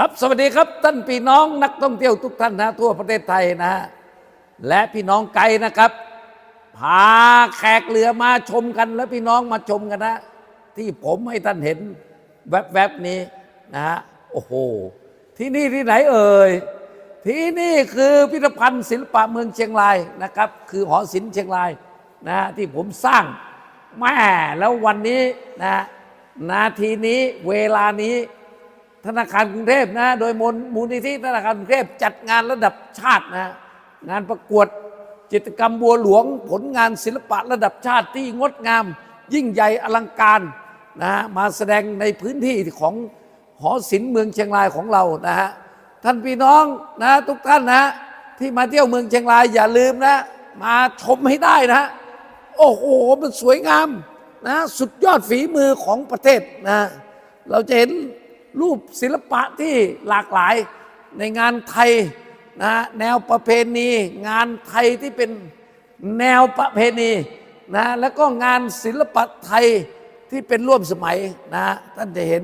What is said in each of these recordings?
ครับสวัสดีครับท่านพี่น้องนักท่องเที่ยวทุกท่านนะทั่วประเทศไทยนะ และพี่น้องไกลนะครับ พาแขกเรือมาชมกัน แล้วพี่น้องมาชมกันนะ ที่ผมให้ท่านเห็นแวบๆนี้นะฮะโอ้โห ที่นี่ที่ไหนเอ่ยที่นี่คือพิพิธภัณฑ์ศิลปะเมืองเชียงรายนะครับ คือหอศิลป์เชียงรายนะฮะที่ผมสร้างแม่แล้ววันนี้นะนาทีนี้เวลานี้ ธนาคารกรุงเทพนะ โดยมูลมูลนิธิธนาคารกรุงเทพจัดงานระดับชาตินะ งานประกวดจิตรกรรมบัวหลวง ผลงานศิลปะระดับชาติที่งดงาม ยิ่งใหญ่อลังการนะมาแสดงในพื้นที่ของหอศิลป์เมืองเชียงรายของเรานะฮะท่านพี่น้องนะทุกท่านนะที่มาเที่ยวเมืองเชียงรายอย่าลืมนะ มาชมให้ได้นะ โอ้โหมันสวยงามนะสุดยอดฝีมือของประเทศนะเราจะเห็น รูปศิลปะที่หลากหลายในงานไทยนะแนวประเพณี งานไทยที่เป็นแนวประเพณีนะแล้วก็งานศิลปะไทยที่เป็นร่วมสมัยนะท่านจะเห็น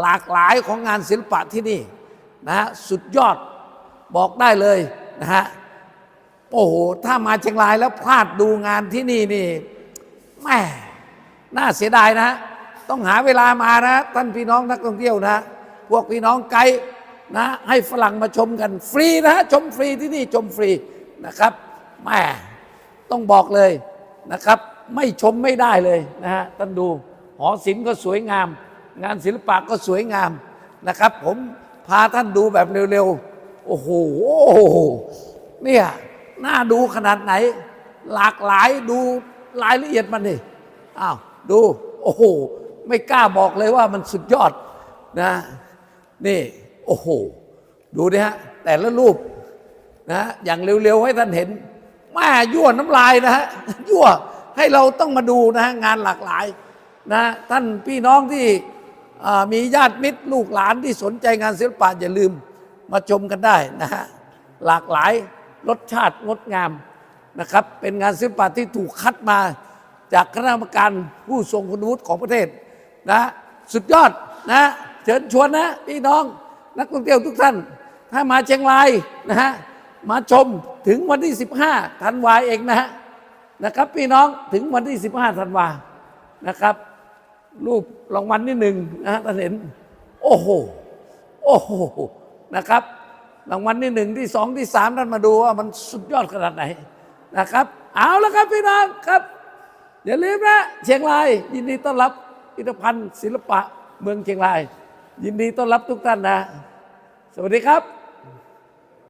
หลากหลายของงานศิลปะที่นี่นะสุดยอดบอกได้เลยนะฮะโอ้โห ถ้ามาเชียงรายแล้วพลาดดูงานที่นี่นี่แม่น่าเสียดายนะ ต้องหาเวลามานะ ท่านพี่น้องนักท่องเที่ยวนะ พวกพี่น้องไกด์นะ ให้ฝรั่งมาชมกันฟรีนะชมฟรีที่นี่ชมฟรีนะครับแม่ต้องบอกเลยนะครับ ไม่ชมไม่ได้เลยนะฮะท่านดูหอศิลป์ก็สวยงาม งานศิลปะก็สวยงามนะครับ ผมพาท่านดูแบบเร็วๆโอ้โหเนี่ยน่าดูขนาดไหน หลากหลายดูรายละเอียดมันดิอ้าวดู โอ้โห ไม่กล้าบอกเลยว่ามันสุดยอดนะนี่โอ้โห ดูดิฮะ แต่ละรูปนะอย่างเร็วๆ ให้ท่านเห็นแม่ยั่วน้ำลายนะฮะยั่วให้เราต้องมาดูนะฮะงานหลากหลายนะท่านพี่น้องที่มีญาติมิตรลูกหลานที่สนใจงานศิลปะอย่าลืมมาชมกันได้นะฮะหลากหลายรสชาติงดงามนะครับ เป็นงานศิลปะที่ถูกคัดมาจากคณะกรรมการผู้ทรงคุณวุฒิของประเทศ นะสุดยอดนะเชิญชวนนะพี่น้องนักท่องเที่ยวทุกท่าน ถ้ามาเชียงรายนะฮะมาชมถึงวันที่ 15ธันวาเองนะฮะนะครับ พี่น้องถึงวันที่ 15ธันวานะครับ รูปรางวัลที่หนึ่งนะฮะท่านเห็น โอ้โหโอ้โหนะครับรางวัลที่หนึ่งที่สองที่สามท่านมาดูว่ามันสุดยอดขนาดไหนนะครับ เอาละครับพี่น้องครับ อย่าลืมนะเชียงรายยินดีต้อนรับ พิพิธภัณฑ์ศิลปะเมืองเชียงราย ยินดีต้อนรับทุกท่านนะ สวัสดีครับ